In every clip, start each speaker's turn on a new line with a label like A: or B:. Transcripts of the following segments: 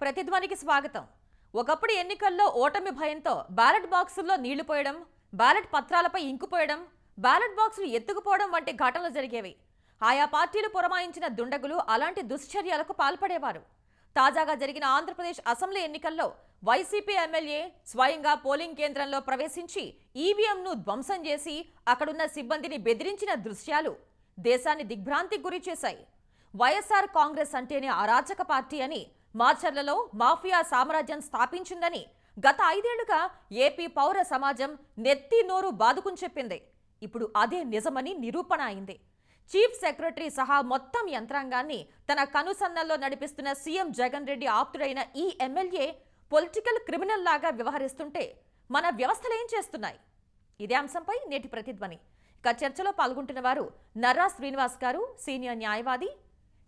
A: ప్రతిధ్వనికి స్వాగతం. ఒకప్పుడు ఎన్నికల్లో ఓటమి భయంతో బ్యాలెట్ బాక్సుల్లో నీళ్ళు పోయడం బ్యాలెట్ పత్రాలపై ఇంకుపోయడం బ్యాలెట్ బాక్సులు ఎత్తుకుపోవడం వంటి ఘటనలు జరిగేవి. ఆయా పార్టీలు పురమాయించిన దుండగులు అలాంటి దుశ్చర్యలకు పాల్పడేవారు. తాజాగా జరిగిన ఆంధ్రప్రదేశ్ అసెంబ్లీ ఎన్నికల్లో వైసీపీ ఎమ్మెల్యే స్వయంగా పోలింగ్ కేంద్రంలో ప్రవేశించి ఈవీఎంను ధ్వంసం చేసి అక్కడున్న సిబ్బందిని బెదిరించిన దృశ్యాలు దేశాన్ని దిగ్భ్రాంతికి గురి చేశాయి వైఎస్ఆర్ కాంగ్రెస్ అంటేనే అరాచక పార్టీ అని మాచర్లలో మాఫియా సామ్రాజ్యం స్థాపించిందని గత ఐదేళ్ళుగా ఏపీ పౌర సమాజం నెత్తి నోరు బాదుకుని చెప్పింది. ఇప్పుడు అదే నిజమని నిరూపణ అయింది. చీఫ్ సెక్రటరీ సహా మొత్తం యంత్రాంగాన్ని తన కనుసన్నల్లో నడిపిస్తున్న సీఎం జగన్ రెడ్డి ఆప్తుడైన ఈ ఎమ్మెల్యే పొలిటికల్ క్రిమినల్ లాగా వ్యవహరిస్తుంటే మన వ్యవస్థలు ఏం చేస్తున్నాయి? ఇదే అంశంపై నేటి ప్రతిధ్వని. ఇక చర్చలో పాల్గొంటున్న వారు నర్రా శ్రీనివాస్ గారు సీనియర్ న్యాయవాది.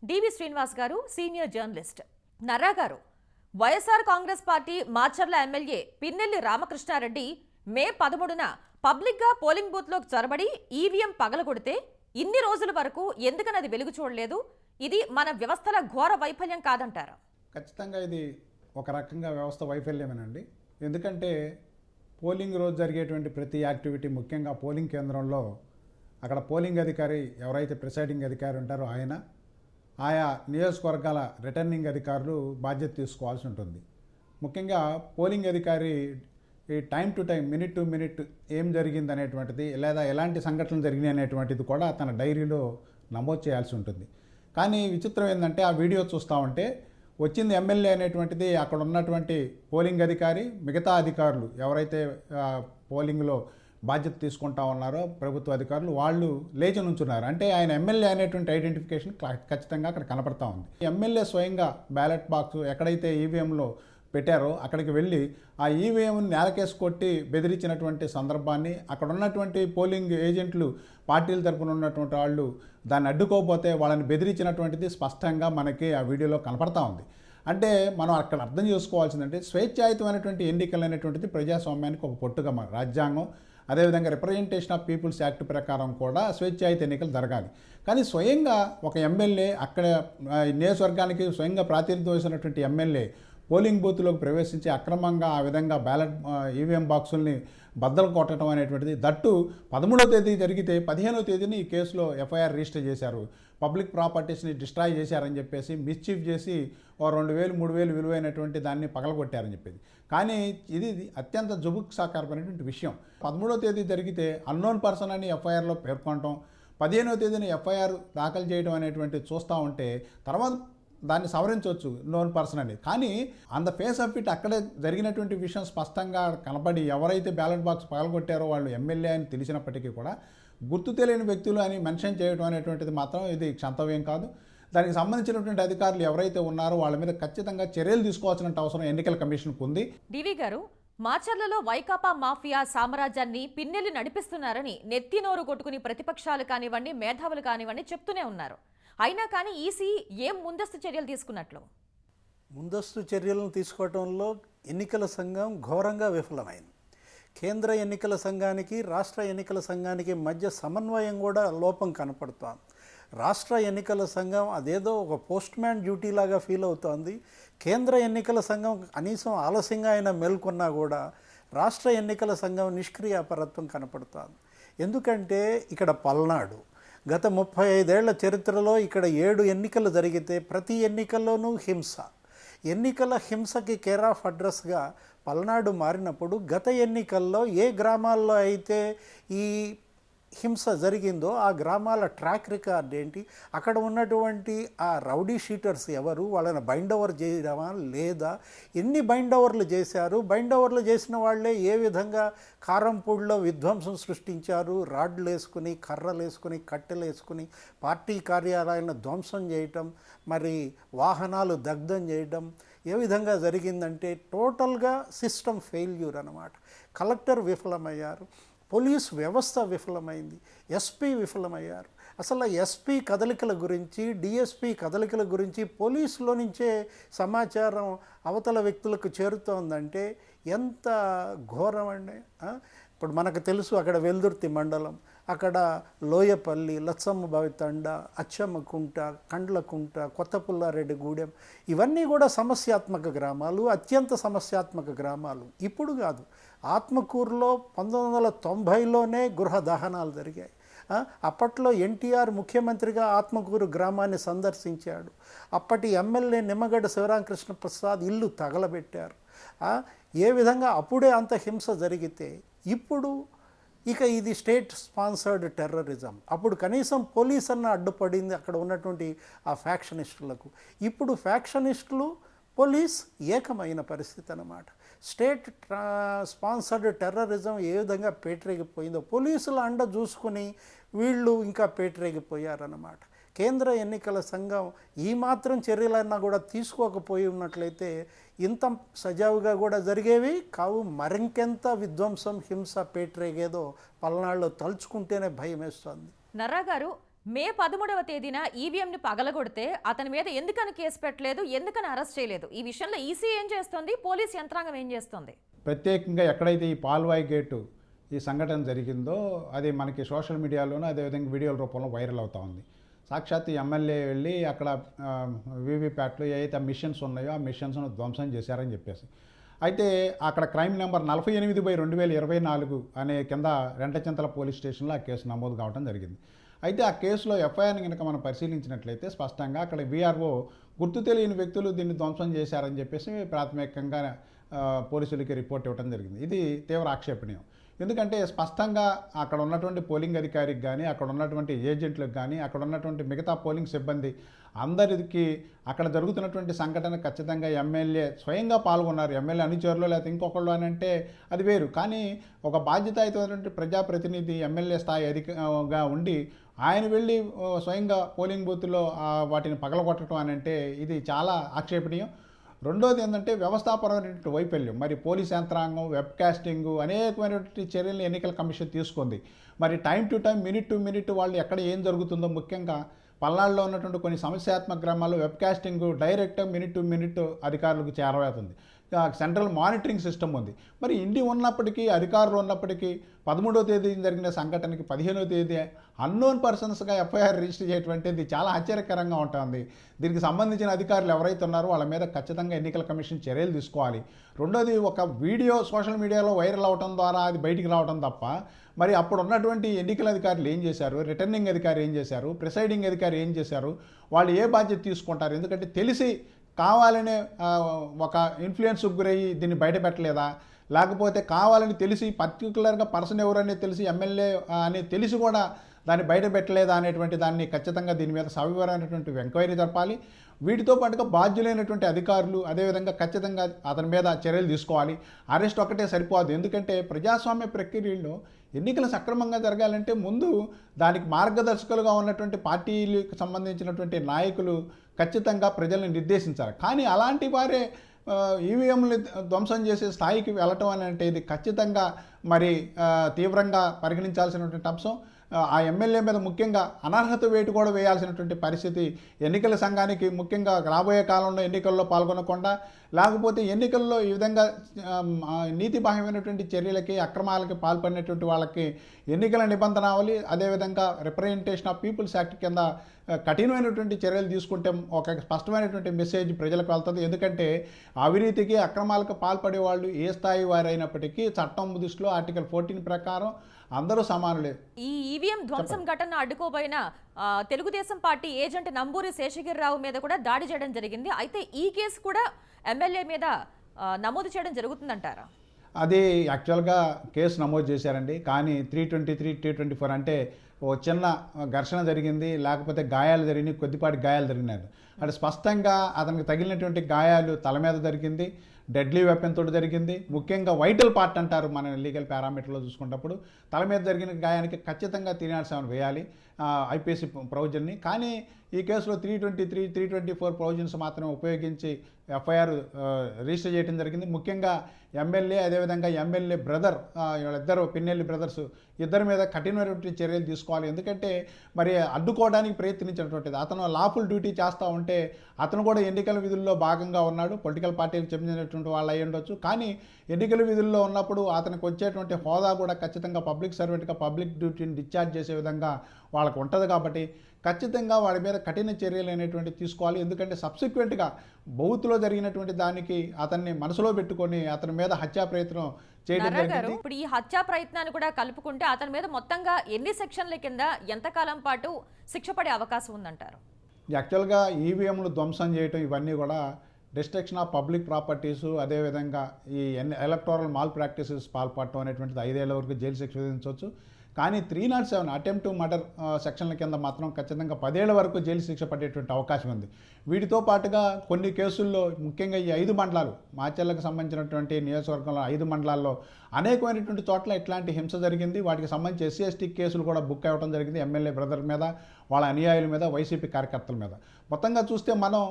A: డివి శ్రీనివాస్ గారు senior journalist. Narra garu YSR Congress party Macherla MLA Pinnelli Ramakrishna Reddy May పదమూడున పబ్లిక్గా పోలింగ్ బూత్లోకి చొరబడి ఈవీఎం పగలగొడితే ఇన్ని రోజుల వరకు ఎందుకని అది వెలుగు చూడలేదు? ఇది మన వ్యవస్థల ఘోర వైఫల్యం కాదంటారు.
B: ఖచ్చితంగా ఇది ఒక రకంగా వ్యవస్థ వైఫల్యమేనండి. ఎందుకంటే పోలింగ్ రోజు జరిగేటువంటి ప్రతి యాక్టివిటీ ముఖ్యంగా పోలింగ్ కేంద్రంలో అక్కడ పోలింగ్ అధికారి ఎవరైతే ప్రిసైడింగ్ అధికారి ఉంటారో ఆయన ఆయా నియోజకవర్గాల రిటర్నింగ్ అధికారులు బాధ్యత తీసుకోవాల్సి ఉంటుంది. ముఖ్యంగా పోలింగ్ అధికారి ఈ time to time minute to minute ఏం జరిగింది అనేటువంటిది లేదా ఎలాంటి సంఘటనలు జరిగినాయి అనేటువంటిది కూడా తన డైరీలో నమోదు చేయాల్సి ఉంటుంది. కానీ విచిత్రం ఏంటంటే ఆ వీడియో చూస్తూ ఉంటే వచ్చింది ఎమ్మెల్యే అనేటువంటిది అక్కడ ఉన్నటువంటి పోలింగ్ అధికారి మిగతా అధికారులు ఎవరైతే పోలింగ్లో బాధ్యత తీసుకుంటా ఉన్నారో ప్రభుత్వ అధికారులు వాళ్ళు లేచి నుంచున్నారు. అంటే ఆయన ఎమ్మెల్యే అనేటువంటి ఐడెంటిఫికేషన్ ఖచ్చితంగా అక్కడ కనపడతా ఉంది. ఎమ్మెల్యే స్వయంగా బ్యాలెట్ బాక్స్ ఎక్కడైతే ఈవీఎంలో పెట్టారో అక్కడికి వెళ్ళి ఆ ఈవీఎంను నేలకేసి కొట్టి బెదిరించినటువంటి సందర్భాన్ని అక్కడ ఉన్నటువంటి పోలింగ్ ఏజెంట్లు పార్టీల తరపున ఉన్నటువంటి వాళ్ళు దాన్ని అడ్డుకోకపోతే వాళ్ళని బెదిరించినటువంటిది స్పష్టంగా మనకి ఆ వీడియోలో కనపడతా ఉంది. అంటే మనం అక్కడ అర్థం చేసుకోవాల్సిందంటే స్వేచ్ఛాయుతమైనటువంటి ఎన్నికలు అనేటువంటిది ప్రజాస్వామ్యానికి ఒక పొట్టుగా మన రాజ్యాంగం అదేవిధంగా రిప్రజెంటేషన్ ఆఫ్ పీపుల్స్ యాక్ట్ ప్రకారం కూడా స్వేచ్ఛాయుత ఎన్నికలు జరగాలి. కానీ స్వయంగా ఒక ఎమ్మెల్యే అక్కడ నియోజకవర్గానికి స్వయంగా ప్రాతినిధ్యం వహిస్తున్నటువంటి ఎమ్మెల్యే పోలింగ్ బూత్లోకి ప్రవేశించి అక్రమంగా ఆ విధంగా బ్యాలెట్ ఈవీఎం బాక్సుల్ని బద్దలు కొట్టడం అనేటువంటిది దట్టు పదమూడవ తేదీ జరిగితే పదిహేనవ తేదీని ఈ కేసులో ఎఫ్ఐఆర్ రిజిస్టర్ చేశారు. పబ్లిక్ ప్రాపర్టీస్ని డిస్ట్రాయ్ చేశారని చెప్పేసి మిస్చీఫ్ చేసి ఓ రెండు వేలు మూడు వేలు విలువైనటువంటి దాన్ని పగలగొట్టారని చెప్పేది. కానీ ఇది అత్యంత జుబుక్సాకరమైనటువంటి విషయం. పదమూడవ తేదీ జరిగితే అన్నోన్ పర్సన్ అని ఎఫ్ఐఆర్లో పేర్కొనటం పదిహేనవ తేదీన ఎఫ్ఐఆర్ దాఖలు చేయడం అనేటువంటి చూస్తూ ఉంటే తర్వాత దాన్ని సవరించవచ్చు నోన్ పర్సన్ అని కానీ అంద ఫేస్ ఆఫ్ ఇట్ అక్కడే జరిగినటువంటి విషయం స్పష్టంగా కనపడి ఎవరైతే బ్యాలెట్ బాక్స్ పగలగొట్టారో వాళ్ళు ఎమ్మెల్యే అని తెలిసినప్పటికీ కూడా గుర్తు తెలియని వ్యక్తులు అని మెన్షన్ చేయడం అనేటువంటిది మాత్రం ఇది క్షంతవ్యం కాదు. దానికి సంబంధించినటువంటి అధికారులు ఎవరైతే ఉన్నారో వాళ్ళ మీద ఖచ్చితంగా చర్యలు తీసుకోవాల్సిన అవసరం ఎన్నికల కమిషన్కు ఉంది.
A: డివి గారు మాచర్లలో వైకాపా మాఫియా సామ్రాజ్యాన్ని పిన్నెల్లి నడిపిస్తున్నారని నెత్తి నోరు కొట్టుకుని ప్రతిపక్షాలు కానివ్వండి మేధావులు కానివ్వండి చెప్తూనే ఉన్నారు. అయినా కానీ ఈసీ ఏం ముందస్తు చర్యలు తీసుకున్నట్లు?
C: ముందస్తు చర్యలను తీసుకోవడంలో ఎన్నికల సంఘం ఘోరంగా విఫలమైంది. కేంద్ర ఎన్నికల సంఘానికి రాష్ట్ర ఎన్నికల సంఘానికి మధ్య సమన్వయం కూడా లోపం కనపడుతోంది. రాష్ట్ర ఎన్నికల సంఘం అదేదో ఒక పోస్ట్ మ్యాన్ డ్యూటీ లాగా ఫీల్ అవుతోంది. కేంద్ర ఎన్నికల సంఘం కనీసం ఆలస్యంగా అయినా మేల్కొన్నా కూడా రాష్ట్ర ఎన్నికల సంఘం నిష్క్రియాపరత్వం కనపడుతోంది. ఎందుకంటే ఇక్కడ పల్నాడు గత ముప్పై ఐదేళ్ళ చరిత్రలో ఇక్కడ ఏడు ఎన్నికలు జరిగితే ప్రతి ఎన్నికల్లోనూ హింస. ఎన్నికల హింసకి కేర్ ఆఫ్ అడ్రస్గా పల్నాడు మారినప్పుడు గత ఎన్నికల్లో ఏ గ్రామాల్లో అయితే ఈ హింస జరిగిందో ఆ గ్రామాల ట్రాక్ రికార్డ్ ఏంటి? అక్కడ ఉన్నటువంటి ఆ రౌడీ షీటర్స్ ఎవరు? వాళ్ళని బైండ్ ఓవర్ చేయడమా లేదా? ఎన్ని బైండ్ ఓవర్లు చేశారు? బైండ్ ఓవర్లు చేసిన వాళ్ళే ఏ విధంగా కారంపూడిలో విధ్వంసం సృష్టించారు? రాడ్లు వేసుకుని కర్రలు వేసుకుని కట్టెలు వేసుకుని పార్టీ కార్యాలయాలను ధ్వంసం చేయటం మరి వాహనాలు దగ్ధం చేయటం ఏ విధంగా జరిగిందంటే టోటల్గా సిస్టమ్ ఫెయిల్యూర్ అన్నమాట. కలెక్టర్ విఫలమయ్యారు. పోలీస్ వ్యవస్థ విఫలమైంది. ఎస్పీ విఫలమయ్యారు. అసలు ఎస్పీ కదలికల గురించి డిఎస్పీ కదలికల గురించి పోలీసులో నుంచే సమాచారం అవతల వ్యక్తులకు చేరుతోందంటే ఎంత ఘోరం అండి ఇప్పుడు మనకు తెలుసు అక్కడ వెల్దుర్తి మండలం అక్కడ లోయపల్లి లచ్చమ్మ బావితండ అచ్చమ్మకుంట కండ్లకుంట కొత్తపుల్లారెడ్డి గూడెం. ఇవన్నీ కూడా సమస్యాత్మక గ్రామాలు అత్యంత సమస్యాత్మక గ్రామాలు. ఇప్పుడు కాదు. ఆత్మకూరులో పంతొమ్మిది వందల తొంభైలోనే గృహ దహనాలు జరిగాయి అప్పట్లో ఎన్టీఆర్ ముఖ్యమంత్రిగా ఆత్మకూరు గ్రామాన్ని సందర్శించాడు. అప్పటి ఎమ్మెల్యే నిమ్మగడ్డ శివరామకృష్ణ ప్రసాద్ ఇల్లు తగలబెట్టారు. ఏ విధంగా అప్పుడే అంత హింస జరిగితే ఇప్పుడు ఇక ఇది స్టేట్ స్పాన్సర్డ్ టెర్రరిజం. అప్పుడు కనీసం పోలీస్ అన్న అడ్డుపడింది అక్కడ ఉన్నటువంటి ఆ ఫ్యాక్షనిస్టులకు. ఇప్పుడు ఫ్యాక్షనిస్టులు పోలీస్ ఏకమైన పరిస్థితి అన్నమాట. స్టేట్ ట్రా స్పాన్సర్డ్ టెర్రరిజం ఏ విధంగా పేటరేగిపోయిందో పోలీసుల అండ చూసుకుని వీళ్ళు ఇంకా పేటరేగిపోయారన్నమాట. కేంద్ర ఎన్నికల సంఘం ఈ మాత్రం చర్యలన్నా కూడా తీసుకోకపోయి ఉన్నట్లయితే ఇంత సజావుగా కూడా జరిగేవి కావు. మరింకెంత విధ్వంసం హింస పేటరేగేదో పల్నాడులో తలుచుకుంటేనే భయం వేస్తుంది
A: నర్రా గారు మే పదమూడవ తేదీన ఈవీఎంని పగలగొడితే అతని మీద ఎందుకని కేసు పెట్టలేదు ఎందుకని అరెస్ట్ చేయలేదు? ఈ విషయంలో ఈసీ ఏం చేస్తుంది? పోలీస్ యంత్రాంగం ఏం చేస్తుంది?
B: ప్రత్యేకంగా ఎక్కడైతే ఈ పాల్వాయి గేటు ఈ సంఘటన జరిగిందో అది మనకి సోషల్ మీడియాలోనూ అదేవిధంగా వీడియోల రూపంలో వైరల్ అవుతూ ఉంది. సాక్షాత్ ఎమ్మెల్యే వెళ్ళి అక్కడ వీవీప్యాట్లో ఏవైతే మిషన్స్ ఉన్నాయో ఆ మిషన్స్ను ధ్వంసం చేశారని చెప్పేసి. అయితే అక్కడ క్రైమ్ నెంబర్ నలభై ఎనిమిది బై రెండు వేల ఇరవై నాలుగు అనే కింద రెంటచింతల పోలీస్ స్టేషన్లో ఆ కేసు నమోదు కావడం జరిగింది. అయితే ఆ కేసులో ఎఫ్ఐఆర్ని కనుక మనం పరిశీలించినట్లయితే స్పష్టంగా అక్కడ వీఆర్ఓ గుర్తు తెలియని వ్యక్తులు దీన్ని ధ్వంసం చేశారని చెప్పేసి ప్రాథమికంగా పోలీసులకి రిపోర్ట్ ఇవ్వడం జరిగింది. ఇది తీవ్ర ఆక్షేపణీయం. ఎందుకంటే స్పష్టంగా అక్కడ ఉన్నటువంటి పోలింగ్ అధికారికి కానీ అక్కడ ఉన్నటువంటి ఏజెంట్లకు కానీ అక్కడ ఉన్నటువంటి మిగతా పోలింగ్ సిబ్బంది అందరికీ అక్కడ జరుగుతున్నటువంటి సంఘటన ఖచ్చితంగా ఎమ్మెల్యే స్వయంగా పాల్గొన్నారు. ఎమ్మెల్యే అనుచరులు లేకపోతే ఇంకొకళ్ళు అని అంటే అది వేరు. కానీ ఒక బాధ్యతాయుతమైనటువంటి ప్రజాప్రతినిధి ఎమ్మెల్యే స్థాయి అధికంగా ఉండి ఆయన వెళ్ళి స్వయంగా పోలింగ్ బూత్లో వాటిని పగలగొట్టడం అని అంటే ఇది చాలా ఆక్షేపణీయం. రెండోది ఏంటంటే వ్యవస్థాపరమైనటువంటి వైఫల్యం. మరి పోలీస్ యంత్రాంగం వెబ్ కాస్టింగ్ అనేకమైనటువంటి చర్యలు ఎన్నికల కమిషన్ తీసుకుంది. మరి time to time minute to minute వాళ్ళు ఎక్కడ ఏం జరుగుతుందో ముఖ్యంగా పల్నాడులో ఉన్నటువంటి కొన్ని సమస్యాత్మక గ్రామాల్లో webcasting direct minute to minute అధికారులకు చేరవేస్తుంది. ఆ సెంట్రల్ మానిటరింగ్ సిస్టమ్ ఉంది. మరి ఇండి ఉన్నప్పటికీ అధికారులు ఉన్నప్పటికీ పదమూడవ తేదీ జరిగిన సంఘటనకి పదిహేనవ తేదీ అన్నోన్ పర్సన్స్గా ఎఫ్ఐఆర్ రిజిస్టర్ చేయటువంటిది చాలా ఆశ్చర్యకరంగా ఉంటుంది. దీనికి సంబంధించిన అధికారులు ఎవరైతే ఉన్నారో వాళ్ళ మీద ఖచ్చితంగా ఎన్నికల కమిషన్ చర్యలు తీసుకోవాలి. రెండోది ఒక వీడియో సోషల్ మీడియాలో వైరల్ అవడం ద్వారా అది బయటికి రావడం తప్ప మరి అప్పుడు ఉన్నటువంటి ఎన్నికల అధికారులు ఏం చేశారు? రిటర్నింగ్ అధికారి ఏం చేశారు? ప్రిసైడింగ్ అధికారి ఏం చేశారు? వాళ్ళు ఏ బాధ్యత తీసుకుంటారు? ఎందుకంటే తెలిసి కావాలనే ఒక ఇన్ఫ్లుయెన్స్కి గురయ్యి దీన్ని బయట పెట్టలేదా లేకపోతే కావాలని తెలిసి పర్టికులర్గా పర్సన్ ఎవరనేది తెలిసి ఎమ్మెల్యే అని తెలిసి కూడా దాన్ని బయట పెట్టలేదా అనేటువంటి దాన్ని ఖచ్చితంగా దీని మీద సవివరమైనటువంటి ఎంక్వైరీ జరపాలి. వీటితో పాటుగా బాధ్యులైనటువంటి అధికారులు అదేవిధంగా ఖచ్చితంగా అతని మీద చర్యలు తీసుకోవాలి. అరెస్ట్ ఒక్కటే సరిపోదు. ఎందుకంటే ప్రజాస్వామ్య ప్రక్రియలో ఎన్నికలు సక్రమంగా జరగాలంటే ముందు దానికి మార్గదర్శకులుగా ఉన్నటువంటి పార్టీలకు సంబంధించినటువంటి నాయకులు ఖచ్చితంగా ప్రజల్ని నిర్దేశించాలి. కానీ అలాంటి వారే ఈవీఎంలు ధ్వంసం చేసే స్థాయికి వెళ్ళటం అని అంటే ఇది ఖచ్చితంగా మరి తీవ్రంగా పరిగణించాల్సినటువంటి అంశం. ఆ, ఎమ్మెల్యే మీద ముఖ్యంగా అనర్హత వేటు కూడా వేయాల్సినటువంటి పరిస్థితి ఎన్నికల సంఘానికి ముఖ్యంగా రాబోయే కాలంలో ఎన్నికల్లో పాల్గొనకుండా లేకపోతే ఎన్నికల్లో ఈ విధంగా నీతిబాహ్యమైనటువంటి చర్యలకి అక్రమాలకి పాల్పడినటువంటి వాళ్ళకి ఎన్నికల నిబంధనావళి అదేవిధంగా రిప్రజెంటేషన్ ఆఫ్ పీపుల్స్ యాక్ట్ కింద కఠినమైనటువంటి చర్యలు తీసుకుంటే ఒక స్పష్టమైనటువంటి మెసేజ్ ప్రజలకు వెళ్తుంది. ఎందుకంటే అవినీతికి అక్రమాలకు పాల్పడే వాళ్ళు ఏ స్థాయి వారైనప్పటికీ చట్టం దృష్టిలో ఆర్టికల్ ఫోర్టీన్ ప్రకారం అందరూ సమానులే.
A: ఈ ఈవీఎం ధ్వంసం ఘటన అడ్డుకోబోయిన తెలుగుదేశం పార్టీ ఏజెంట్ నంబూరి శేషగిరిరావు మీద కూడా దాడి చేయడం జరిగింది. అయితే ఈ కేసు కూడా ఎమ్మెల్యే మీద నమోదు చేయడం జరుగుతుందంటారా?
B: అది యాక్చువల్గా కేసు నమోదు చేశారండి. కానీ three twenty three three twenty four అంటే ఓ చిన్న ఘర్షణ జరిగింది. లేకపోతే గాయాలు జరిగినాయి కొద్దిపాటి గాయాలు జరిగినాయి. అంటే స్పష్టంగా అతనికి తగిలినటువంటి గాయాలు తల మీద జరిగింది. డెడ్లీ వెపన్ తోటి జరిగింది. ముఖ్యంగా వైటల్ పార్ట్ అంటారు మన లీగల్ పారామీటర్లో చూసుకున్నప్పుడు. తల మీద జరిగిన గాయానికి ఖచ్చితంగా త్రీ నాట్ సెవెన్ వేయాలి. ఐపీఎస్సీ ప్రొవిజన్ని. కానీ ఈ కేసులో three twenty three three twenty four provisions మాత్రమే ఉపయోగించి ఎఫ్ఐఆర్ రిజిస్టర్ చేయడం జరిగింది. ముఖ్యంగా ఎమ్మెల్యే అదేవిధంగా ఎమ్మెల్యే బ్రదర్ వీళ్ళిద్దరు పిన్నెల్లి బ్రదర్స్ ఇద్దరి మీద కఠినమైనటువంటి చర్యలు తీసుకోవాలి. ఎందుకంటే మరి అడ్డుకోవడానికి ప్రయత్నించినటువంటిది. అతను లాఫుల్ డ్యూటీ చేస్తూ ఉంటే అతను కూడా ఎన్నికల విధుల్లో భాగంగా ఉన్నాడు. పొలిటికల్ పార్టీలకు చెందినటువంటి వాళ్ళు అయి ఉండొచ్చు. కానీ ఎన్నికల విధుల్లో ఉన్నప్పుడు అతనికి వచ్చేటువంటి హోదా కూడా ఖచ్చితంగా పబ్లిక్ సర్వెంట్గా పబ్లిక్ డ్యూటీని డిశ్చార్జ్ చేసే విధంగా వాళ్ళకు ఉంటుంది కాబట్టి ఖచ్చితంగా వాడి మీద కఠిన చర్యలు అనేటువంటి తీసుకోవాలి. ఎందుకంటే సబ్సిక్వెంట్గా బౌత్లో జరిగినటువంటి దానికి అతన్ని మనసులో పెట్టుకొని అతని మీద హత్యా ప్రయత్నం చేయడం
A: ఇప్పుడు ఈ హత్యా ప్రయత్నాన్ని కూడా కలుపుకుంటే అతని మీద మొత్తంగా ఎన్ని సెక్షన్ల కింద ఎంతకాలం పాటు శిక్ష పడే అవకాశం ఉందంటారు?
B: యాక్చువల్గా ఈవీఎంలు ధ్వంసం చేయటం ఇవన్నీ కూడా డిస్ట్రక్షన్ ఆఫ్ పబ్లిక్ ప్రాపర్టీస్ అదేవిధంగా ఈ ఎన్ ఎలక్టోరల్ మాల్ ప్రాక్టీసెస్ పాల్పడటం అనేటువంటిది ఐదేళ్ళ వరకు జైలు శిక్ష విధించవచ్చు. కానీ three not seven attempt to murder సెక్షన్ల కింద మాత్రం ఖచ్చితంగా పదేళ్ళ వరకు జైలు శిక్ష పడేటువంటి అవకాశం ఉంది. వీటితో పాటుగా కొన్ని కేసుల్లో ముఖ్యంగా ఈ ఐదు మండలాలు మాచర్లకు సంబంధించినటువంటి నియోజకవర్గంలో ఐదు మండలాల్లో అనేకమైనటువంటి చోట్ల ఇట్లాంటి హింస జరిగింది. వాటికి సంబంధించి ఎస్సీ ఎస్టీ కేసులు కూడా బుక్ అవ్వడం జరిగింది ఎమ్మెల్యే బ్రదర్ మీద వాళ్ళ అనుయాయుల మీద వైసీపీ కార్యకర్తల మీద. మొత్తంగా చూస్తే మనం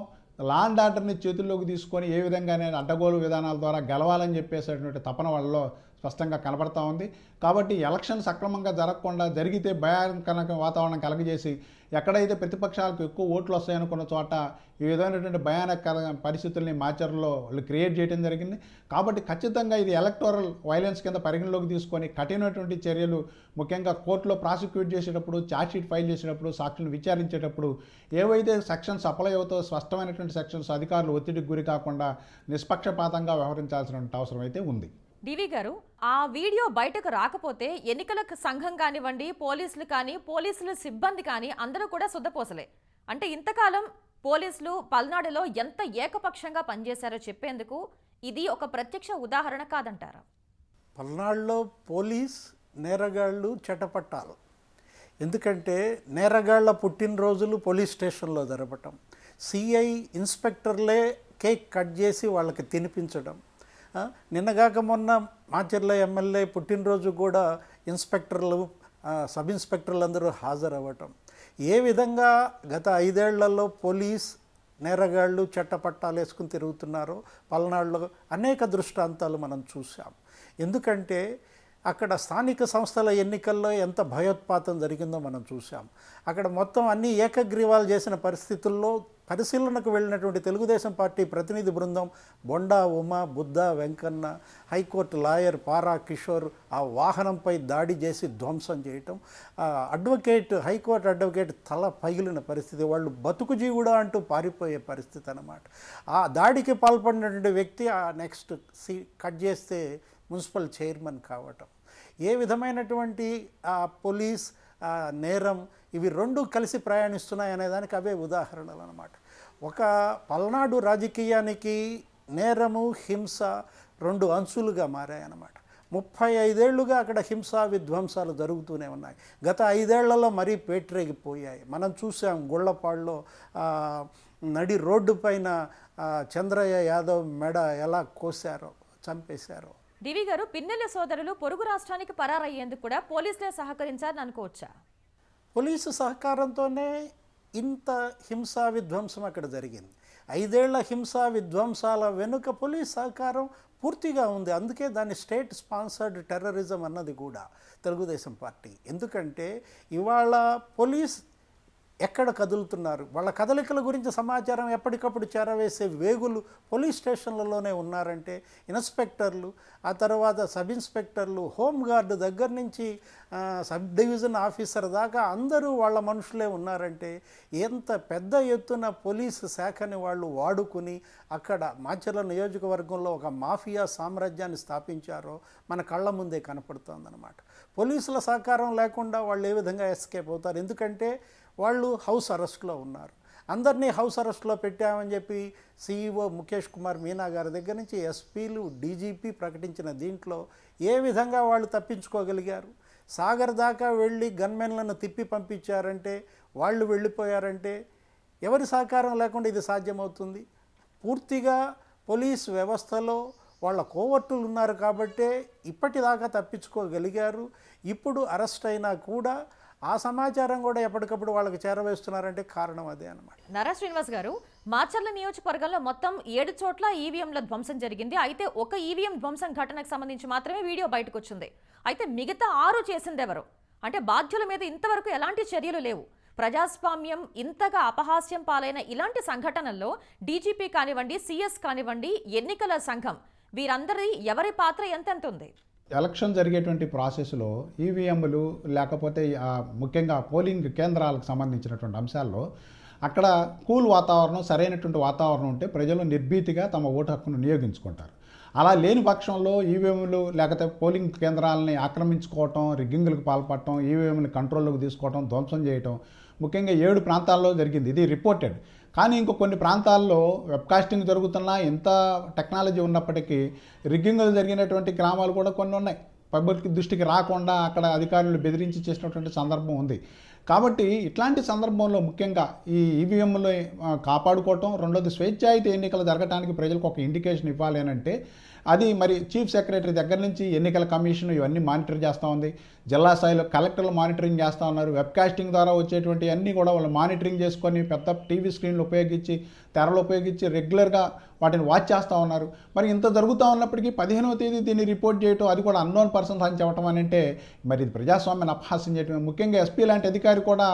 B: లా అండ్ ఆర్డర్ని చేతుల్లోకి తీసుకొని ఏ విధంగానే అడ్డగోలు విధానాల ద్వారా గెలవాలని చెప్పేసేటువంటి తపన వాళ్ళలో స్పష్టంగా కనబడతా ఉంది. కాబట్టి ఎలక్షన్ సక్రమంగా జరగకుండా జరిగితే భయానక వాతావరణం కలగజేసి ఎక్కడైతే ప్రతిపక్షాలకు ఎక్కువ ఓట్లు వస్తాయనుకున్న చోట ఈ విధమైనటువంటి భయానక పరిస్థితుల్ని మాచర్లో వాళ్ళు క్రియేట్ చేయడం జరిగింది. కాబట్టి ఖచ్చితంగా ఇది ఎలక్టోరల్ వైలెన్స్ కింద పరిగణలోకి తీసుకొని కఠినటువంటి చర్యలు ముఖ్యంగా కోర్టులో ప్రాసిక్యూట్ చేసేటప్పుడు ఛార్జ్షీట్ ఫైల్ చేసేటప్పుడు సాక్షులను విచారించేటప్పుడు ఏవైతే సెక్షన్స్ అప్లై అవుతో స్పష్టమైనటువంటి సెక్షన్స్ అధికారులు ఒత్తిడికి గురి కాకుండా నిష్పక్షపాతంగా వ్యవహరించాల్సిన అవసరం అయితే ఉంది.
A: డివి గారు ఆ వీడియో బయటకు రాకపోతే ఎన్నికల సంఘం కానివ్వండి పోలీసులు కానీ పోలీసుల సిబ్బంది కానీ అందరూ కూడా శుద్ధపోసలే అంటే ఇంతకాలం పోలీసులు పల్నాడులో ఎంత ఏకపక్షంగా పనిచేశారో చెప్పేందుకు ఇది ఒక ప్రత్యక్ష ఉదాహరణ కాదంటారా.
C: పల్నాడులో పోలీస్ నేరగాళ్ళు చెటపట్టాలు. ఎందుకంటే నేరగాళ్ళ పుట్టినరోజులు పోలీస్ స్టేషన్లో జరపటం సిఐ ఇన్స్పెక్టర్లే కేక్ కట్ చేసి వాళ్ళకి తినిపించడం నిన్నగాక మొన్న మాచర్ల ఎమ్మెల్యే పుట్టినరోజు కూడా ఇన్స్పెక్టర్లు సబ్ ఇన్స్పెక్టర్లు అందరూ హాజరవ్వటం. ఏ విధంగా గత ఐదేళ్ళలో పోలీస్ నేరగాళ్ళు చట్టపట్టాలు వేసుకుని తిరుగుతున్నారో పల్నాడులో అనేక దృష్టాంతాలు మనం చూసాం ఎందుకంటే అక్కడ స్థానిక సంస్థల ఎన్నికల్లో ఎంత భయోత్పాతం జరిగిందో మనం చూసాం అక్కడ మొత్తం అన్ని ఏకగ్రీవాలు చేసిన పరిస్థితుల్లో పరిశీలనకు వెళ్ళినటువంటి తెలుగుదేశం పార్టీ ప్రతినిధి బృందం Bonda Uma Buddha Venkanna high court lawyer Para Kishore ఆ వాహనంపై దాడి చేసి ధ్వంసం చేయటం ఆ అడ్వకేట్ హైకోర్టు అడ్వకేట్ తల పగిలిన పరిస్థితి వాళ్ళు బతుకు జీవుడా అంటూ పారిపోయే పరిస్థితి అనమాట ఆ దాడికి పాల్పడినటువంటి వ్యక్తి ఆ నెక్స్ట్ సీ కట్ చేస్తే మున్సిపల్ చైర్మన్ కావటం. ఏ విధమైనటువంటి పోలీస్ నేరం ఇవి రెండు కలిసి ప్రయాణిస్తున్నాయి అనేదానికి అవే ఉదాహరణలు అనమాట ఒక పల్నాడు రాజకీయానికి నేరము హింస రెండు అంచులుగా మారాయన్నమాట. ముప్పై ఐదేళ్ళుగా అక్కడ హింసా విధ్వంసాలు జరుగుతూనే ఉన్నాయి. గత ఐదేళ్ళలో మరీ పేట్రేగిపోయాయి. మనం చూసాం గుళ్ళపాళ్ళలో నడి రోడ్డు పైన చంద్రయ్య యాదవ్ మెడ ఎలా కోసారో చంపేశారో.
A: డివి గారు పిన్నెల సోదరులు పొరుగు రాష్ట్రానికి పరారయ్యేందుకు కూడా పోలీసులే సహకరించారని అనుకోవచ్చా?
C: పోలీసు సహకారంతోనే ఇంత హింసా విధ్వంసం అక్కడ జరిగింది. ఐదేళ్ళ హింసా విధ్వంసాల వెనుక పోలీస్ సహకారం పూర్తిగా ఉంది. అందుకే దాన్ని స్టేట్ స్పాన్సర్డ్ టెర్రరిజం అన్నది కూడా తెలుగుదేశం పార్టీ. ఎందుకంటే ఇవాళ పోలీస్ ఎక్కడ కదులుతున్నారు? వాళ్ళ కదలికల గురించి సమాచారం ఎప్పటికప్పుడు చేరవేసే వేగులు పోలీస్ స్టేషన్లలోనే ఉన్నారంటే ఇన్స్పెక్టర్లు ఆ తర్వాత సబ్ ఇన్స్పెక్టర్లు హోమ్ గార్డు దగ్గర నుంచి సబ్ డివిజన్ ఆఫీసర్ దాకా అందరూ వాళ్ళ మనుషులే ఉన్నారంటే ఎంత పెద్ద ఎత్తున పోలీసు శాఖని వాళ్ళు వాడుకుని అక్కడ మాచర్ల నియోజకవర్గంలో ఒక మాఫియా సామ్రాజ్యాన్ని స్థాపించారో మన కళ్ళ ముందే కనపడుతోందనమాట పోలీసుల సహకారం లేకుండా వాళ్ళు ఏ విధంగా ఎస్కేప్ అవుతారు? ఎందుకంటే వాళ్ళు హౌస్ అరెస్ట్లో ఉన్నారు. అందరినీ హౌస్ అరెస్ట్లో పెట్టామని చెప్పి సీఈఓ ముఖేష్ కుమార్ మీనా గారి దగ్గర నుంచి ఎస్పీలు డీజీపీ ప్రకటించిన దీంట్లో ఏ విధంగా వాళ్ళు తప్పించుకోగలిగారు? సాగర్ దాకా వెళ్ళి గన్మెన్లను తిప్పి పంపించారంటే వాళ్ళు వెళ్ళిపోయారంటే ఎవరి సహకారం లేకుండా ఇది సాధ్యమవుతుంది? పూర్తిగా పోలీస్ వ్యవస్థలో వాళ్ళ కోవర్టులు ఉన్నారు కాబట్టే ఇప్పటిదాకా తప్పించుకోగలిగారు. ఇప్పుడు అరెస్ట్ అయినా కూడా ఆ సమాచారం కూడా ఎప్పటికప్పుడు వాళ్ళకి చేరవేస్తున్నారంటే కారణం అదే అనమాట
A: నరా శ్రీనివాస్ గారు మాచర్ల నియోజకవర్గంలో మొత్తం ఏడు చోట్ల ఈవీఎంల ధ్వంసం జరిగింది. అయితే ఒక ఈవీఎం ధ్వంసం ఘటనకు సంబంధించి మాత్రమే వీడియో బయటకు వచ్చింది అయితే మిగతా ఆరు చేసింది ఎవరు? అంటే బాధ్యుల మీద ఇంతవరకు ఎలాంటి చర్యలు లేవు. ప్రజాస్వామ్యం ఇంతగా అపహాస్యం పాలైన ఇలాంటి సంఘటనల్లో డీజీపీ కానివ్వండి సీఎస్ కానివ్వండి ఎన్నికల సంఘం వీరందరి ఎవరి పాత్ర ఎంతెంత ఉంది?
B: ఎలక్షన్ జరిగేటువంటి ప్రాసెస్లో ఈవీఎంలు లేకపోతే ముఖ్యంగా పోలింగ్ కేంద్రాలకు సంబంధించినటువంటి అంశాల్లో అక్కడ కూల్ వాతావరణం సరైనటువంటి వాతావరణం ఉంటే ప్రజలు నిర్భీతిగా తమ ఓటు హక్కును వినియోగించుకుంటారు అలా లేని పక్షంలో ఈవీఎంలు లేకపోతే పోలింగ్ కేంద్రాలని ఆక్రమించుకోవటం రిగ్గింగ్లకు పాల్పడటం ఈవీఎంని కంట్రోల్లోకి తీసుకోవటం ధ్వంసం చేయటం ముఖ్యంగా ఏడు ప్రాంతాల్లో జరిగింది. ఇది రిపోర్టెడ్. కానీ ఇంకో కొన్ని ప్రాంతాల్లో వెబ్కాస్టింగ్ జరుగుతున్నా ఎంత టెక్నాలజీ ఉన్నప్పటికీ రిగ్గింగ్లు జరిగినటువంటి గ్రామాలు కూడా కొన్ని ఉన్నాయి. పబ్లిక్ దృష్టికి రాకుండా అక్కడ అధికారులు బెదిరించి చేసినటువంటి సందర్భం ఉంది. కాబట్టి ఇట్లాంటి సందర్భంలో ముఖ్యంగా ఈ ఈవీఎంలు కాపాడుకోవటం రెండోది స్వేచ్ఛాయుత ఎన్నికలు జరగడానికి ప్రజలకు ఒక ఇండికేషన్ ఇవ్వాలి అని అంటే అది మరి చీఫ్ సెక్రటరీ దగ్గర నుంచి ఎన్నికల కమిషన్ ఇవన్నీ మానిటర్ చేస్తూ ఉంది. జిల్లా స్థాయిలో కలెక్టర్లు మానిటరింగ్ చేస్తూ ఉన్నారు. వెబ్కాస్టింగ్ ద్వారా వచ్చేటువంటి అన్నీ కూడా వాళ్ళు మానిటరింగ్ చేసుకొని పెద్ద టీవీ స్క్రీన్లు ఉపయోగించి తెరలు ఉపయోగించి రెగ్యులర్గా వాటిని వాచ్ చేస్తూ ఉన్నారు. మరి ఇంత జరుగుతూ ఉన్నప్పటికీ పదిహేనవ తేదీ దీన్ని రిపోర్ట్ చేయటం అది కూడా అన్నోన్ పర్సన్స్ అని చెప్పడం అని అంటే మరి ఇది ప్రజాస్వామ్యాన్ని అపహాస్యం చేయటం ముఖ్యంగా ఎస్పీ లాంటి అధికారి కూడా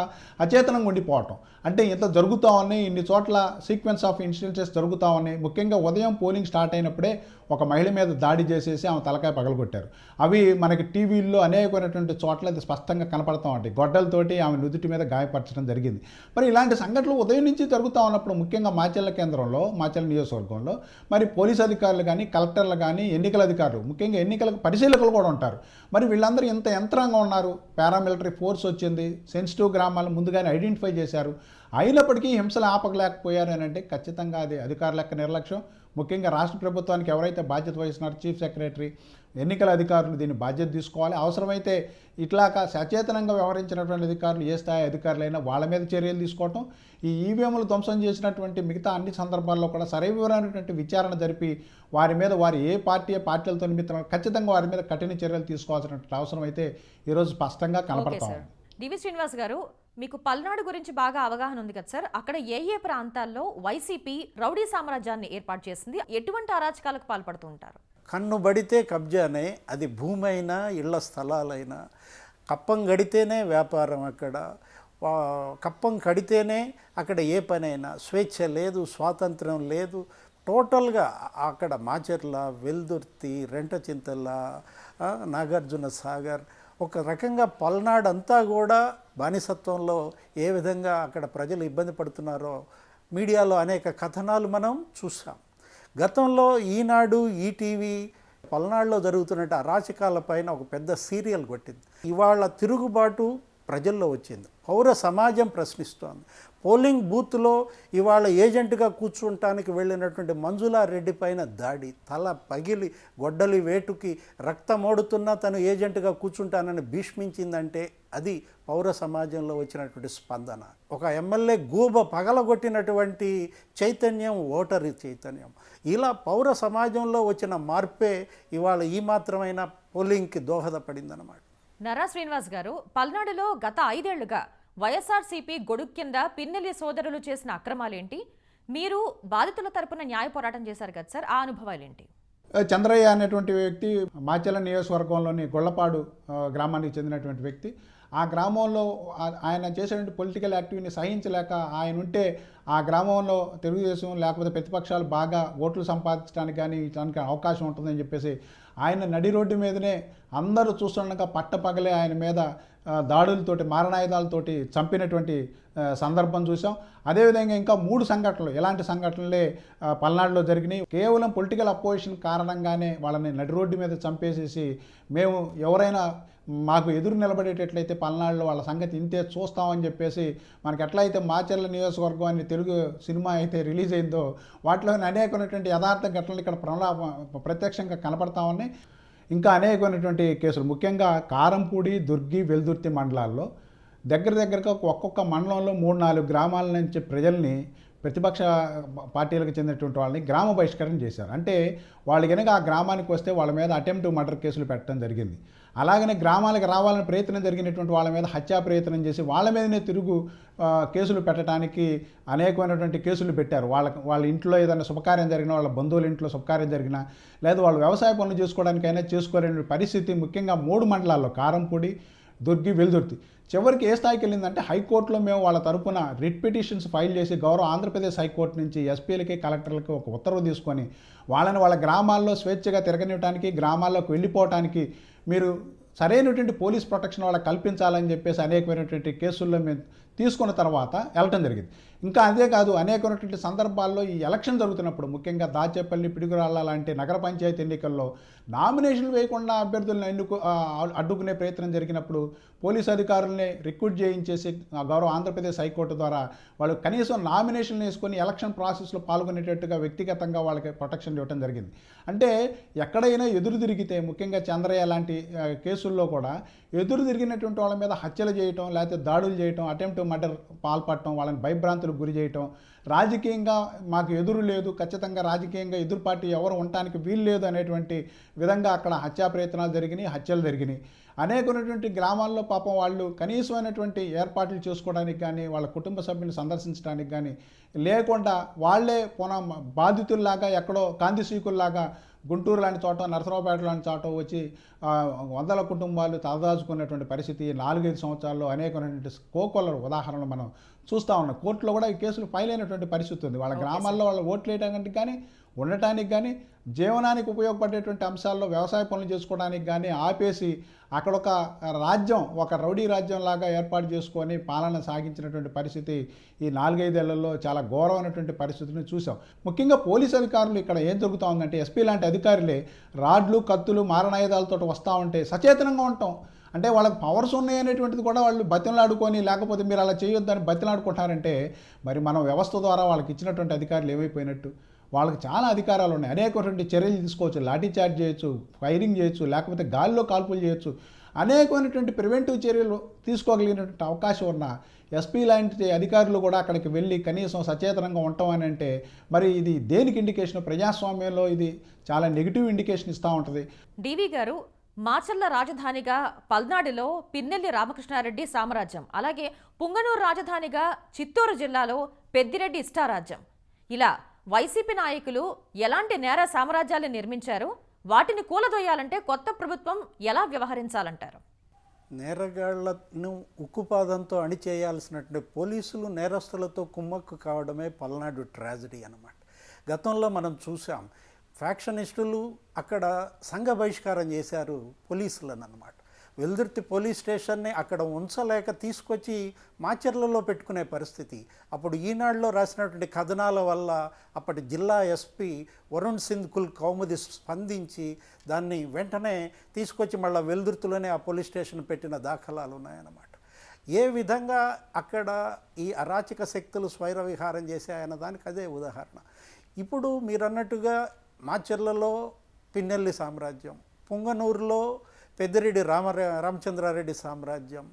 B: అచేతనంగా ఉండిపోవటం. అంటే ఇంత జరుగుతూ ఉన్నాయి ఇన్ని చోట్ల సీక్వెన్స్ ఆఫ్ ఇన్సిడెన్సెస్ జరుగుతూ ఉన్నాయి. ముఖ్యంగా ఉదయం పోలింగ్ స్టార్ట్ అయినప్పుడే ఒక మహిళ మీద దాడి చేసేసి ఆమె తలకాయ పగలగొట్టారు. అవి మనకి టీవీల్లో అనేకమైనటువంటి చోట్ల అది స్పష్టంగా కనపడతా ఉంటాయి గొడ్డలతోటి ఆమె నుదుటి మీద గాయపరచడం జరిగింది. మరి ఇలాంటి సంఘటనలు ఉదయం నుంచి జరుగుతూ ఉన్నప్పుడు ముఖ్యంగా మాచల్ల కేంద్రంలో మాచల్ల నియోజకవర్గంలో మరి పోలీస్ అధికారులు కానీ కలెక్టర్లు కానీ ఎన్నికల అధికారులు ముఖ్యంగా ఎన్నికలకు పరిశీలకులు కూడా ఉంటారు. మరి వీళ్ళందరూ ఇంత యంత్రాంగం ఉన్నారు? పారామిలిటరీ ఫోర్స్ వచ్చింది సెన్సిటివ్ గ్రామాలు ముందుగానే ఐడెంటిఫై చేశారు. అయినప్పటికీ హింసలు ఆపగలేకపోయారు అని అంటే ఖచ్చితంగా అది అధికారుల యొక్క నిర్లక్ష్యం. ముఖ్యంగా రాష్ట్ర ప్రభుత్వానికి ఎవరైతే బాధ్యత వహిస్తున్నారో చీఫ్ సెక్రటరీ ఎన్నికల అధికారులు దీన్ని బాధ్యత తీసుకోవాలి. అవసరమైతే ఇట్లాగా సచేతనంగా వ్యవహరించినటువంటి అధికారులు ఏ స్థాయి అధికారులైనా వాళ్ళ మీద చర్యలు తీసుకోవటం ఈ ఈవీఎంలు ధ్వంసం చేసినటువంటి మిగతా అన్ని సందర్భాల్లో కూడా సరైనటువంటి విచారణ జరిపి వారి మీద వారి ఏ పార్టీ ఏ పార్టీలతో నిమిత్తం ఖచ్చితంగా వారి మీద కఠిన చర్యలు తీసుకోవాల్సినటువంటి అవసరం అయితే ఈరోజు స్పష్టంగా కనపడతా
A: డివి శ్రీనివాస్ గారు మీకు పల్నాడు గురించి బాగా అవగాహన ఉంది కదా సార్. అక్కడ ఏ ఏ ప్రాంతాల్లో వైసీపీ రౌడీ సామ్రాజ్యాన్ని ఏర్పాటు చేసింది? ఎటువంటి అరాచకాలకు పాల్పడుతూ ఉంటారు?
C: కన్ను బడితే కబ్జానే అది భూమి అయినా ఇళ్ళ స్థలాలైనా. కప్పం గడితేనే వ్యాపారం అక్కడ. కప్పం కడితేనే అక్కడ ఏ పనైనా. స్వేచ్ఛ లేదు స్వాతంత్రం లేదు. టోటల్గా అక్కడ మాచర్ల వెల్దుర్తి రెంటచింతల నాగార్జున సాగర్ ఒక రకంగా పల్నాడంతా కూడా బానిసత్వంలో ఏ విధంగా అక్కడ ప్రజలు ఇబ్బంది పడుతున్నారో మీడియాలో అనేక కథనాలు మనం చూసాం గతంలో ఈనాడు ఈటీవీ పల్నాడులో జరుగుతున్న అరాచకాల పైన ఒక పెద్ద సీరియల్ కొట్టింది. ఇవాళ తిరుగుబాటు ప్రజల్లో వచ్చింది. పౌర సమాజం ప్రశ్నిస్తోంది. పోలింగ్ బూత్లో ఇవాళ ఏజెంట్గా కూర్చుంటానికి వెళ్ళినటువంటి మంజులా రెడ్డి పైన దాడి తల పగిలి గొడ్డలి వేటుకి రక్తమోడుతున్నా తను ఏజెంట్గా కూర్చుంటానని భీష్మించిందంటే అది పౌర సమాజంలో వచ్చినటువంటి స్పందన. ఒక ఎమ్మెల్యే గూబ పగలగొట్టినటువంటి చైతన్యం ఓటరి చైతన్యం. ఇలా పౌర సమాజంలో వచ్చిన మార్పే ఇవాళ ఈ మాత్రమైన పోలింగ్కి దోహదపడిందన్నమాట.
A: నరా శ్రీనివాస్ గారు పల్నాడులో గత ఐదేళ్ళుగా వైఎస్ఆర్సీపీ గొడుగు కింద పిన్నెలి సోదరులు చేసిన అక్రమాలేంటి? మీరు బాధితుల తరపున న్యాయ పోరాటం చేశారు కదా సార్ ఆ అనుభవాలేంటి?
B: చంద్రయ్య అనేటువంటి వ్యక్తి మాచెల నియోజకవర్గంలోని గొల్లపాడు గ్రామానికి చెందినటువంటి వ్యక్తి. ఆ గ్రామంలో ఆయన చేసేటువంటి పొలిటికల్ యాక్టివిటీని సహించలేక ఆయన ఉంటే ఆ గ్రామంలో తెలుగుదేశం లేకపోతే ప్రతిపక్షాలు బాగా ఓట్లు సంపాదించడానికి కానీ దానికి అవకాశం ఉంటుందని చెప్పేసి ఆయన నడి రోడ్డు మీదనే అందరూ చూస్తుండగా పట్టపగలే ఆయన మీద దాడులతోటి మారణాయుధాలతోటి చంపినటువంటి సందర్భం చూసాం అదేవిధంగా ఇంకా మూడు సంఘటనలు ఎలాంటి సంఘటనలే పల్నాడులో జరిగినాయి. కేవలం పొలిటికల్ అపోజిషన్ కారణంగానే వాళ్ళని నడి రోడ్డు మీద చంపేసేసి మేము ఎవరైనా మాకు ఎదురు నిలబడేటట్లయితే పల్నాడులో వాళ్ళ సంగతి ఇంతే చూస్తామని చెప్పేసి మనకి ఎట్లయితే మాచర్ల నియోజకవర్గం అని తెలుగు సినిమా అయితే రిలీజ్ అయిందో వాటిలో అనేకమైనటువంటి యథార్థ ఘటనలు ఇక్కడ ప్రణా ప్రత్యక్షంగా కనపడతా ఉన్నాయి. ఇంకా అనేకమైనటువంటి కేసులు. ముఖ్యంగా కారంపూడి దుర్గి వెల్దుర్తి మండలాల్లో దగ్గర దగ్గరగా ఒక్కొక్క మండలంలో మూడు నాలుగు గ్రామాల నుంచి ప్రజల్ని ప్రతిపక్ష పార్టీలకు చెందినటువంటి వాళ్ళని గ్రామ బహిష్కరణ చేశారు. అంటే వాళ్ళు కనుక ఆ గ్రామానికి వస్తే వాళ్ళ మీద అటెంప్ట్ మర్డర్ కేసులు పెట్టడం జరిగింది. అలాగనే గ్రామాలకు రావాలని ప్రయత్నం జరిగినటువంటి వాళ్ళ మీద హత్యా ప్రయత్నం చేసి వాళ్ళ మీదనే తిరుగు కేసులు పెట్టడానికి అనేకమైనటువంటి కేసులు పెట్టారు. వాళ్ళ వాళ్ళ ఇంట్లో ఏదైనా శుభకార్యం జరిగినా వాళ్ళ బంధువుల ఇంట్లో శుభకార్యం జరిగినా లేదా వాళ్ళు వ్యవసాయ పనులు చేసుకోవడానికైనా చేసుకోలేని పరిస్థితి ముఖ్యంగా మూడు మండలాల్లో కారంపూడి దొరికి వెలుదొర్తి చివరికి ఏ స్థాయికి వెళ్ళిందంటే హైకోర్టులో మేము వాళ్ళ తరపున రిట్ పిటిషన్స్ ఫైల్ చేసి గౌరవ ఆంధ్రప్రదేశ్ హైకోర్టు నుంచి ఎస్పీలకి కలెక్టర్లకి ఒక ఉత్తర్వు తీసుకొని వాళ్ళని వాళ్ళ గ్రామాల్లో స్వేచ్ఛగా తిరగనివ్వడానికి గ్రామాల్లోకి వెళ్ళిపోవటానికి మీరు సరైనటువంటి పోలీస్ ప్రొటెక్షన్ వాళ్ళకి కల్పించాలని చెప్పేసి అనేకమైనటువంటి కేసుల్లో మేము తీసుకున్న తర్వాత వెళ్ళటం జరిగింది. ఇంకా అదే కాదు అనేకమైనటువంటి సందర్భాల్లో ఈ ఎలక్షన్ జరుగుతున్నప్పుడు ముఖ్యంగా దాచేపల్లి పిడుగురాళ్ళ లాంటి నగర పంచాయతీ ఎన్నికల్లో నామినేషన్లు వేయకుండా అభ్యర్థులను ఎన్నుకు అడ్డుకునే ప్రయత్నం జరిగినప్పుడు పోలీస్ అధికారుల్ని రిక్రూట్ చేయించేసి గౌరవ ఆంధ్రప్రదేశ్ హైకోర్టు ద్వారా వాళ్ళు కనీసం నామినేషన్లు వేసుకొని ఎలక్షన్ ప్రాసెస్లో పాల్గొనేటట్టుగా వ్యక్తిగతంగా వాళ్ళకి ప్రొటెక్షన్ ఇవ్వడం జరిగింది. అంటే ఎక్కడైనా ఎదురు తిరిగితే ముఖ్యంగా చంద్రయ్య లాంటి కేసుల్లో కూడా ఎదురు తిరిగినటువంటి వాళ్ళ మీద హత్యలు చేయటం లేకపోతే దాడులు చేయటం అటెంప్ట్ మర్డర్ పాల్పడటం వాళ్ళని భయభ్రాంతులకు గురి చేయటం. రాజకీయంగా మాకు ఎదురు లేదు. ఖచ్చితంగా రాజకీయంగా ఎదురు పార్టీ ఎవరు ఉండటానికి వీలు లేదు అనేటువంటి విధంగా అక్కడ హత్యా ప్రయత్నాలు జరిగినాయి హత్యలు జరిగినాయి. అనేకమైనటువంటి గ్రామాల్లో పాపం వాళ్ళు కనీసమైనటువంటి ఏర్పాట్లు చేసుకోవడానికి కానీ వాళ్ళ కుటుంబ సభ్యులను సందర్శించడానికి కానీ లేకుండా వాళ్ళే పున బాధితుల్లాగా ఎక్కడో కాంతిసీకుల్లాగా గుంటూరు లాంటి చోట నరసరావుపేట లాంటి చోట వచ్చి వందల కుటుంబాలు తలదాచుకున్నటువంటి పరిస్థితి నాలుగైదు సంవత్సరాల్లో అనేకమైనటువంటి కోకొల్లరు ఉదాహరణలు మనం చూస్తూ ఉన్నాం. కోర్టులో కూడా ఈ కేసులు ఫైల్ అయినటువంటి పరిస్థితి ఉంది. వాళ్ళ గ్రామాల్లో వాళ్ళు ఓట్లు వేయడానికి కానీ ఉండటానికి కానీ జీవనానికి ఉపయోగపడేటువంటి అంశాల్లో వ్యవసాయ పనులు చేసుకోవడానికి కానీ ఆపేసి అక్కడ ఒక రాజ్యం ఒక రౌడీ రాజ్యం లాగా ఏర్పాటు చేసుకొని పాలన సాగించినటువంటి పరిస్థితి ఈ నాలుగైదేళ్ళలో చాలా ఘోరమైనటువంటి పరిస్థితిని చూసాం ముఖ్యంగా పోలీస్ అధికారులు ఇక్కడ ఏం జరుగుతూ ఉందంటే ఎస్పీ లాంటి అధికారులే రాడ్లు కత్తులు మారణాయుధాలతో వస్తూ ఉంటే సచేతనంగా ఉంటాం. అంటే వాళ్ళకి పవర్స్ ఉన్నాయి అనేటువంటిది కూడా వాళ్ళు బతిలాడుకొని లేకపోతే మీరు అలా చేయొద్దని బతిలాడుకుంటారంటే మరి మనం వ్యవస్థ ద్వారా వాళ్ళకి ఇచ్చినటువంటి అధికారులు ఏమైపోయినట్టు? వాళ్ళకి చాలా అధికారాలు ఉన్నాయి. అనేకటువంటి చర్యలు తీసుకోవచ్చు లాఠీ చార్జ్ చేయొచ్చు ఫైరింగ్ చేయొచ్చు లేకపోతే గాలిలో కాల్పులు చేయొచ్చు. అనేకమైనటువంటి ప్రివెంటివ్ చర్యలు తీసుకోగలిగినటువంటి అవకాశం ఉన్న ఎస్పీ లాంటి అధికారులు కూడా అక్కడికి వెళ్ళి కనీసం సచేతనంగా ఉండటం అని అంటే మరి ఇది దేనికి ఇండికేషన్ ప్రజాస్వామ్యంలో ఇది చాలా నెగిటివ్ ఇండికేషన్ ఇస్తూ ఉంటుంది.
A: డివి గారు మాచర్ల రాజధానిగా పల్నాడులో పిన్నెల్లి రామకృష్ణారెడ్డి సామ్రాజ్యం అలాగే పుంగనూరు రాజధానిగా చిత్తూరు జిల్లాలో పెద్దిరెడ్డి ఇష్టారాజ్యం. ఇలా వైసీపీ నాయకులు ఎలాంటి నేర సామ్రాజ్యాలు నిర్మించారు? వాటిని కూలదొయ్యాలంటే కొత్త ప్రభుత్వం ఎలా వ్యవహరించాలంటారు?
C: నేరగాళ్ళను ఉక్కుపాదంతో అణిచేయాల్సినటువంటి పోలీసులు నేరస్తులతో కుమ్మక్కు కావడమే పల్నాడు ట్రాజడీ అన్నమాట. గతంలో మనం చూసాం ఫ్యాక్షనిస్టులు అక్కడ సంఘ బహిష్కారం చేశారు పోలీసులను అనమాట వెల్దుర్తి పోలీస్ స్టేషన్ని అక్కడ ఉంచలేక తీసుకొచ్చి మాచర్లలో పెట్టుకునే పరిస్థితి. అప్పుడు ఈనాడులో రాసినటువంటి కథనాల వల్ల అప్పటి జిల్లా ఎస్పీ వరుణ్ సింధ్ కుల్ కౌముది స్పందించి దాన్ని వెంటనే తీసుకొచ్చి మళ్ళీ వెల్దుర్తిలోనే ఆ పోలీస్ స్టేషన్ పెట్టిన దాఖలాలు ఉన్నాయన్నమాట. ఏ విధంగా అక్కడ ఈ అరాచక శక్తులు స్వైర విహారం చేశాయన్న దానికి అదే ఉదాహరణ. ఇప్పుడు మీరు అన్నట్టుగా మాచర్లలో పిన్నెల్లి సామ్రాజ్యం పుంగనూరులో పెద్దిరెడ్డి రామ రామచంద్రారెడ్డి సామ్రాజ్యం.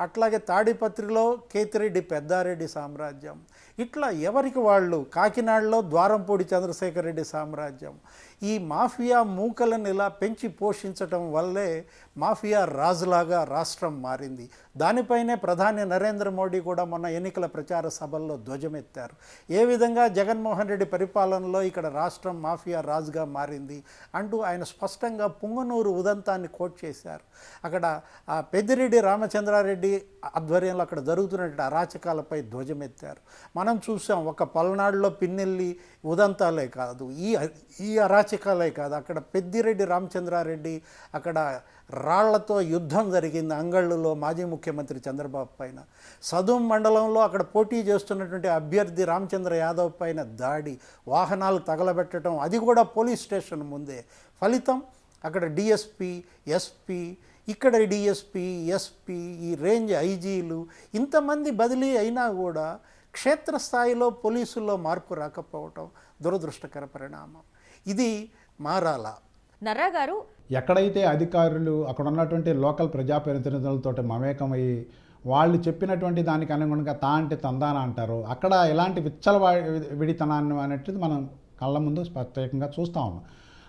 C: అట్లాగే తాడిపత్రిలో కేతిరెడ్డి పెద్దారెడ్డి సామ్రాజ్యం. ఇట్లా ఎవరికి వాళ్ళు? కాకినాడలో ద్వారంపూడి చంద్రశేఖర్ రెడ్డి సామ్రాజ్యం. ఈ మాఫియా మూకలను ఇలా పెంచి పోషించటం వల్లే మాఫియా రాజులాగా రాష్ట్రం మారింది. దానిపైనే ప్రధాని నరేంద్ర మోడీ కూడా మొన్న ఎన్నికల ప్రచార సభల్లో ధ్వజమెత్తారు. ఏ విధంగా జగన్మోహన్ రెడ్డి పరిపాలనలో ఇక్కడ రాష్ట్రం మాఫియా రాజుగా మారింది అంటూ ఆయన స్పష్టంగా పుంగనూరు ఉదంతాన్ని కోట్ చేశారు. అక్కడ ఆ పెద్దిరెడ్డి రామచంద్రారెడ్డి ఆధ్వర్యంలో అక్కడ జరుగుతున్నటువంటి అరాచకాలపై ధ్వజమెత్తారు. మనం చూసాం ఒక పల్నాడులో పిన్నెల్లి ఉదంతాలే కాదు ఈ ఈ అరాచకాలే కాదు. అక్కడ పెద్దిరెడ్డి రామచంద్రారెడ్డి అక్కడ రాళ్ళతో యుద్ధం జరిగింది అంగళ్ళులో మాజీ ముఖ్యమంత్రి చంద్రబాబు పైన. సదుం మండలంలో అక్కడ పోటీ చేస్తున్నటువంటి అభ్యర్థి రామచంద్ర యాదవ్ పైన దాడి వాహనాలు తగలబెట్టడం అది కూడా పోలీస్ స్టేషన్ ముందే. ఫలితం అక్కడ డిఎస్పి ఎస్పి ఇక్కడ డిఎస్పి ఎస్పి ఈ రేంజ్ ఐజీలు ఇంతమంది బదిలీ అయినా కూడా క్షేత్రస్థాయిలో పోలీసుల్లో మార్పు రాకపోవటం దురదృష్టకర పరిణామం. ఇది మారాలా.
A: నర్రా గారు
B: ఎక్కడైతే అధికారులు అక్కడ ఉన్నటువంటి లోకల్ ప్రజాప్రతినిధులతో మమేకమయ్యి వాళ్ళు చెప్పినటువంటి దానికి అనుగుణంగా తా అంటే తందాన అంటారు. అక్కడ ఎలాంటి విచ్చల విడితనాన్ని అనేటిది మనం కళ్ళ ముందు ప్రత్యేకంగా చూస్తూ ఉన్నాం.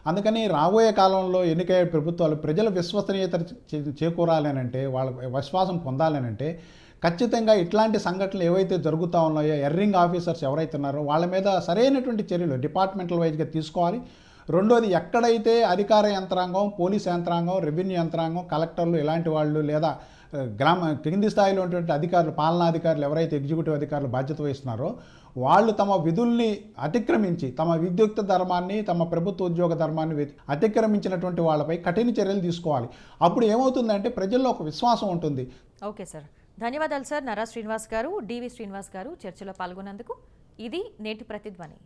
B: అందుకని రాబోయే కాలంలో ఎన్నికయ్యే ప్రభుత్వాలు ప్రజల విశ్వసనీయత చేకూరాలనంటే వాళ్ళ విశ్వాసం పొందాలనంటే ఖచ్చితంగా ఇట్లాంటి సంఘటనలు ఏవైతే జరుగుతూ ఉన్నాయో ఎర్రింగ్ ఆఫీసర్స్ ఎవరైతే ఉన్నారో వాళ్ళ మీద సరైనటువంటి చర్యలు డిపార్ట్మెంటల్ వైజ్గా తీసుకోవాలి. రెండోది ఎక్కడైతే అధికార యంత్రాంగం పోలీస్ యంత్రాంగం రెవెన్యూ యంత్రాంగం కలెక్టర్లు ఇలాంటి వాళ్ళు లేదా గ్రామ కింది స్థాయిలో ఉన్నటువంటి అధికారులు పాలనాధికారులు ఎవరైతే ఎగ్జిక్యూటివ్ అధికారులు బాధ్యత వహిస్తున్నారో వాళ్ళు తమ విధుల్ని అతిక్రమించి తమ విద్యుక్త ధర్మాన్ని తమ ప్రభుత్వ ఉద్యోగ ధర్మాన్ని అతిక్రమించినటువంటి వాళ్ళపై కఠిన చర్యలు తీసుకోవాలి. అప్పుడు ఏమవుతుందంటే ప్రజల్లో ఒక విశ్వాసం ఉంటుంది.
A: Okay sir. ధన్యవాదాలు సార్. నరా శ్రీనివాస్ గారు డివి శ్రీనివాస్ గారు చర్చలో పాల్గొన్నందుకు. ఇది నేటి ప్రతిధ్వని.